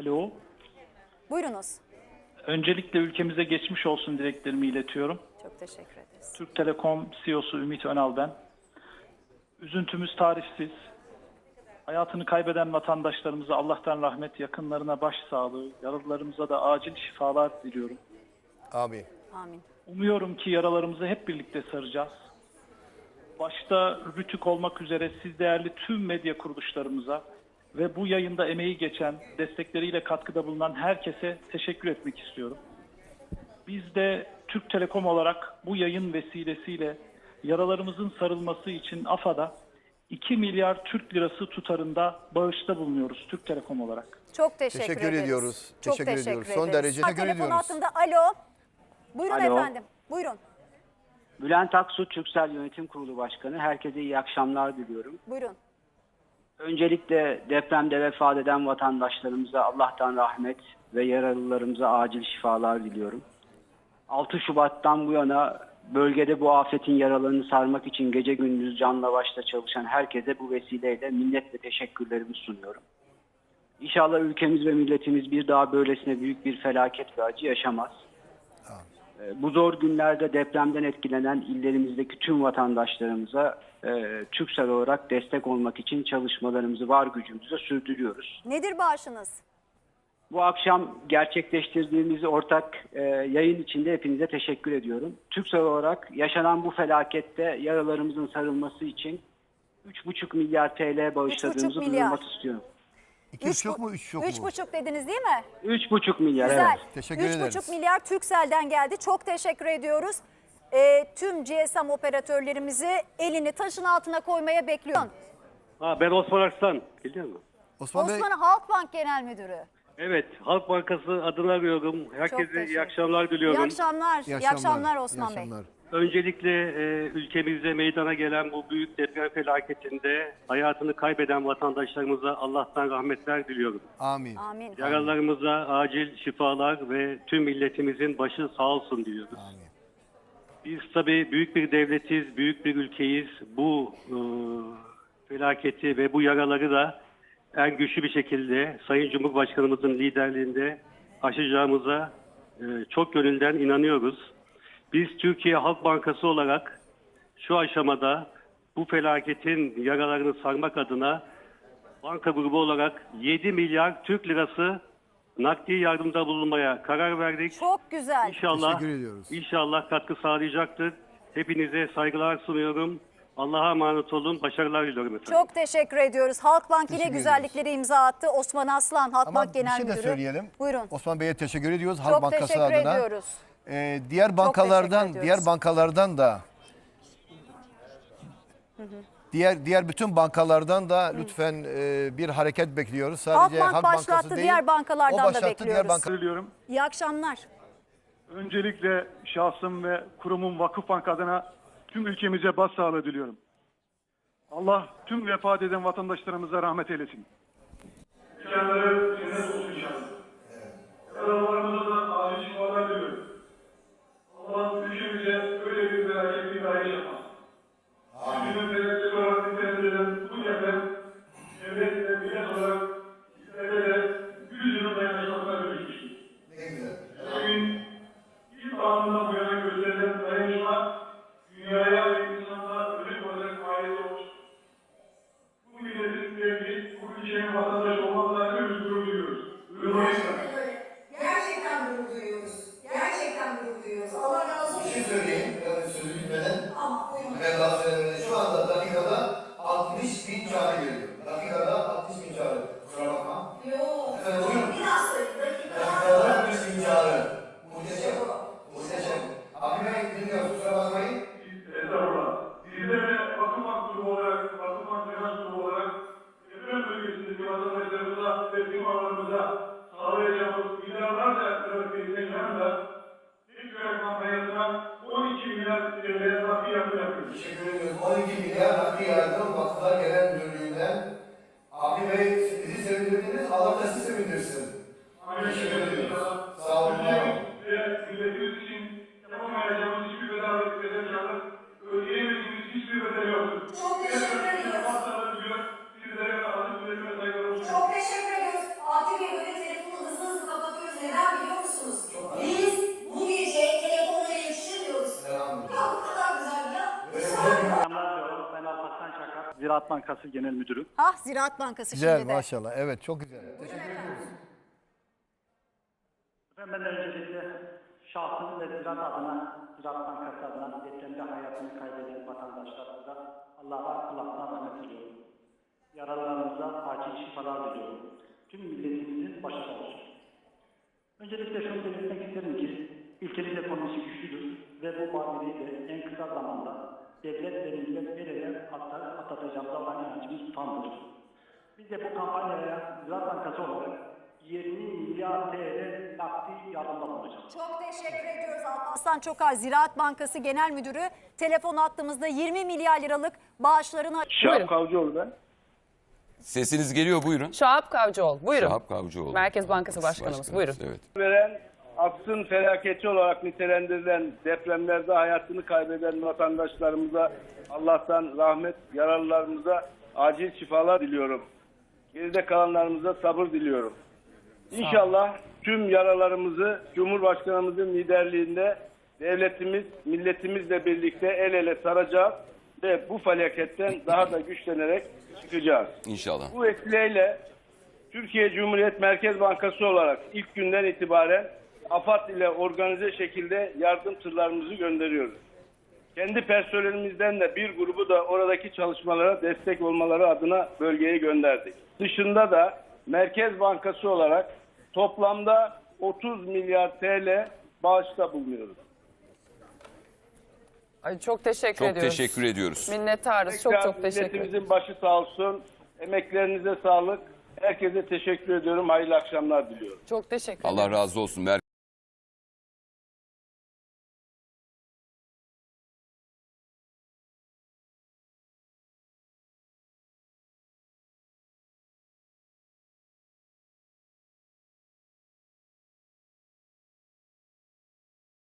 Alo. Buyurunuz. Öncelikle ülkemize geçmiş olsun dileklerimi iletiyorum. Çok teşekkür ederiz. Türk Telekom CEO'su Ümit Önal ben. Üzüntümüz tarifsiz. Hayatını kaybeden vatandaşlarımıza Allah'tan rahmet, yakınlarına başsağlığı, yaralılarımıza da acil şifalar diliyorum. Amin. Amin. Umuyorum ki yaralarımızı hep birlikte saracağız. Başta Rütük olmak üzere siz değerli tüm medya kuruluşlarımıza ve bu yayında emeği geçen, destekleriyle katkıda bulunan herkese teşekkür etmek istiyorum. Biz de Türk Telekom olarak bu yayın vesilesiyle yaralarımızın sarılması için AFA'da 2 milyar Türk lirası tutarında bağışta bulunuyoruz Türk Telekom olarak. Çok teşekkür, Teşekkür ederiz. ediyoruz. Çok Teşekkür teşekkür ediyoruz. ederiz. Son derece teşekkür telefon ediyoruz. hattında alo. Buyurun Alo. efendim. Buyurun. Bülent Aksu Türksel Yönetim Kurulu Başkanı. Herkese iyi akşamlar diliyorum. Buyurun. Öncelikle depremde vefat eden vatandaşlarımıza Allah'tan rahmet ve yaralılarımıza acil şifalar diliyorum. 6 Şubat'tan bu yana bölgede bu afetin yaralarını sarmak için gece gündüz canla başla çalışan herkese bu vesileyle minnet ve teşekkürlerimi sunuyorum. İnşallah ülkemiz ve milletimiz bir daha böylesine büyük bir felaket ve acı yaşamaz. Ee, Bu zor günlerde depremden etkilenen illerimizdeki tüm vatandaşlarımıza e, Türksel olarak destek olmak için çalışmalarımızı var gücümüzle sürdürüyoruz. Nedir bağışınız? Bu akşam gerçekleştirdiğimiz ortak e, yayın içinde hepinize teşekkür ediyorum. Türksel olarak yaşanan bu felakette yaralarımızın sarılması için 3,5 milyar TL bağışladığımızı milyar. duyurmak istiyorum. İki üç yok mu? Üç yok mu? Üç buçuk dediniz değil mi? 3,5 milyar Güzel. evet. Teşekkür Üç ederiz. buçuk milyar Türkcell'den geldi. Çok teşekkür ediyoruz. Ee, tüm GSM operatörlerimizi elini taşın altına koymaya bekliyorum. Ha, ben Osman Arslan. Biliyor musun? Osman, Bey Osman Halkbank Genel Müdürü. Evet, Halk Bankası adına arıyorum. Herkese iyi akşamlar diliyorum. İyi akşamlar. İyi akşamlar, Osman iyi Bey. akşamlar. Öncelikle e, ülkemizde meydana gelen bu büyük deprem felaketinde hayatını kaybeden vatandaşlarımıza Allah'tan rahmetler diliyorum. Amin. Amin. Yaralılarımıza acil şifalar ve tüm milletimizin başı sağ olsun diyoruz. Amin. Biz tabii büyük bir devletiz, büyük bir ülkeyiz. Bu e, felaketi ve bu yaraları da en güçlü bir şekilde Sayın Cumhurbaşkanımızın liderliğinde aşacağımıza e, çok gönülden inanıyoruz. Biz Türkiye Halk Bankası olarak şu aşamada bu felaketin yaralarını sarmak adına banka grubu olarak 7 milyar Türk lirası nakdi yardımda bulunmaya karar verdik. Çok güzel. İnşallah, Teşekkür ediyoruz. İnşallah katkı sağlayacaktır. Hepinize saygılar sunuyorum. Allah'a emanet olun. Başarılar diliyorum efendim. Çok teşekkür ediyoruz. Halkbank yine Teşekkür güzellikleri imza attı. Osman Aslan, Halkbank Ama bir Genel şey de Müdürü. söyleyelim. Buyurun. Osman Bey'e teşekkür ediyoruz Halk Çok Bankası teşekkür adına. ediyoruz. Ee, diğer bankalardan, ediyoruz. diğer bankalardan da Diğer diğer bütün bankalardan da lütfen e, bir hareket bekliyoruz. Sadece Halkbank Halk başlattı, Bankası değil. diğer bankalardan o da başlattı, bekliyoruz. Diğer banka... İyi akşamlar. Öncelikle şahsım ve kurumum Vakıfbank adına tüm ülkemize başsağlığı diliyorum. Allah tüm vefat eden vatandaşlarımıza rahmet eylesin. Ülkeleri cennet olsun inşallah. Yaralılarımıza kusura bakmayın. Estağfurullah. De Vakıfbank grubu olarak, Vakıfbank Finans grubu olarak deprem bölgesindeki vatandaşlarımıza ve firmalarımıza sağlayacağımız milyarlarca liralık desteğin yanında tek görev kampanyasına 12 milyar TL nakdi yardım yapıyoruz. Teşekkür ediyorum. 12 milyar nakdi yardım Vakıflar Genel Müdürlüğü'nden. Abi Bey bizi sevindirdiniz, Allah da sizi sevindirsin. Teşekkür ediyoruz. Sağ olun. Ziraat Bankası Genel Müdürü. Ah Ziraat Bankası Güzel şimdi de. maşallah. Evet çok güzel. Teşekkür ediyoruz. Ben de öncelikle şahsım ve Ziraat adına, Ziraat Bankası adına depremde hayatını kaybeden vatandaşlarımıza Allah'a kulaktan rahmet diliyorum. Yaralılarımıza acil şifalar diliyorum. Tüm milletimizin başı sağ olsun. Öncelikle şunu belirtmek isterim ki ülkenin ekonomisi güçlüdür ve bu badireyi de en kısa zamanda devlet ve millet el ele atla- atlatacağımıza olan inancımız tamdır. Biz de bu kampanyaya Ziraat Bankası olarak 20 milyar TL nakdi yardımda bulunacağız. Çok teşekkür ediyoruz Alparslan Çokar Ziraat Bankası Genel Müdürü. Telefon attığımızda 20 milyar liralık bağışlarını Buyurun. Kavcıoğlu ben. Sesiniz geliyor buyurun. Şahap Kavcıoğlu. Buyurun. Şahap Kavcıoğlu. Merkez Bankası Başkanımız. Buyurun. Evet. veren asrın felaketi olarak nitelendirilen depremlerde hayatını kaybeden vatandaşlarımıza Allah'tan rahmet, yaralılarımıza acil şifalar diliyorum. Geride kalanlarımıza sabır diliyorum. İnşallah tüm yaralarımızı Cumhurbaşkanımızın liderliğinde devletimiz, milletimizle birlikte el ele saracağız ve bu felaketten daha da güçlenerek çıkacağız. İnşallah. Bu vesileyle Türkiye Cumhuriyet Merkez Bankası olarak ilk günden itibaren AFAD ile organize şekilde yardım tırlarımızı gönderiyoruz. Kendi personelimizden de bir grubu da oradaki çalışmalara destek olmaları adına bölgeye gönderdik. Dışında da Merkez Bankası olarak toplamda 30 milyar TL bağışta bulunuyoruz. Ay çok teşekkür Çok ediyoruz. teşekkür ediyoruz. Minnettarız. Çok Tekrar çok teşekkür ederiz. Milletimizin başı sağ olsun. Emeklerinize sağlık. Herkese teşekkür ediyorum. Hayırlı akşamlar diliyorum. Çok teşekkür Allah razı olsun.